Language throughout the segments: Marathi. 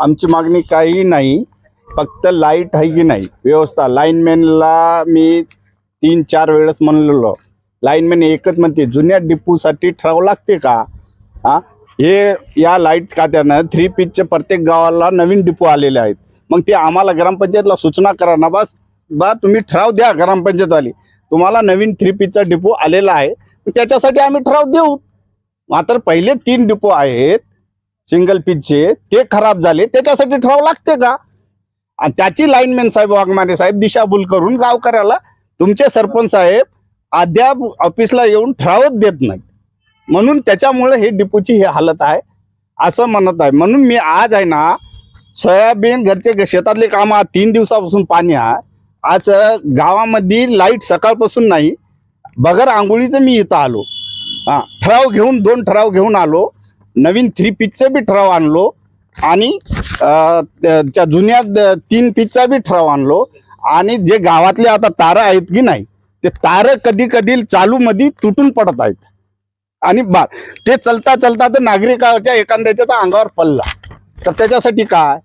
आमची मागणी काही नाही फक्त लाइट आहे की नाही. व्यवस्था लाईनमॅनला मी तीन चार वेळेस म्हणलेलो. लाईनमॅन एकच म्हणते जुन्या डिपूसाठी ठराव लागते का? हा? हे या लाइट खात्यानं थ्री पीचचे प्रत्येक गावाला नवीन डिपो आलेले आहेत. मग ते आम्हाला ग्रामपंचायतला सूचना करा ना बस. बा तुम्ही ठराव द्या ग्रामपंचायतवाली. तुम्हाला नवीन थ्री पीचचा डिपो आलेला आहे. त्याच्यासाठी आम्ही ठराव देऊ. मात्र पहिले तीन डिपो आहेत. सिंगल पीचचे ते खराब झाले त्याच्यासाठी ठराव लागते का? आणि त्याची लाईनमॅन साहेब वाघमारे साहेब दिशाभूल करून गावकऱ्याला तुमचे सरपंच साहेब अद्याप ऑफिसला येऊन ठरावच देत नाहीत. म्हणून त्याच्यामुळे हे डिपोची ही हालत आहे असं म्हणत आहे. म्हणून मी आज आहे ना सोयाबीन घरचे शेतातले काम तीन दिवसापासून पाणी आहे. आज गावामध्ये लाइट सकाळपासून नाही. बगर आंघोळीचं मी इथं आलो. हा ठराव घेऊन दोन ठराव घेऊन आलो. नवीन थ्री पीचचं बी ठराव आणलो. आणि त्या जुन्या तीन पीचचा बी ठराव आणलो. आणि जे गावातले आता तारं आहेत की नाही ते तारं कधी कधी चालू मध्ये तुटून पडत आहेत. आणि बा ते चलता चलता तर नागरिकाच्या एखाद्याच्या तर अंगावर पडला. तर त्याच्यासाठी काय?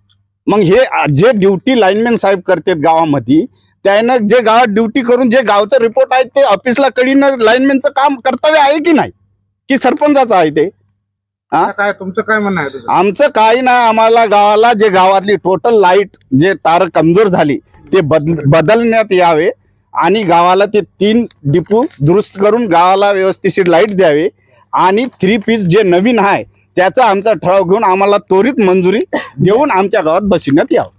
मग हे जे ड्युटी लाईनमॅन साहेब करतात गावामध्ये त्यानं जे गावात ड्युटी करून जे गावचं रिपोर्ट आहे ते ऑफिसला कडीनं लाईनमॅनचं काम कर्तव्य आहे की नाही? की सरपंचाचं आहे ते? आता काय तुमचं काय म्हणणं आहे आमचं काही नाही आम्हाला गावाला जे गावातली टोटल लाइट जे तार कमजोर झाली ते बदल बदलण्यात यावे आणि गावाला ते तीन डिपू दुरुस्त करून गावाला व्यवस्थिशीर लाइट द्यावे आणि थ्री पीस जे नवीन आहे त्याचा आमचा ठराव घेऊन आम्हाला त्वरित मंजुरी देऊन आमच्या गावात बसविण्यात यावं.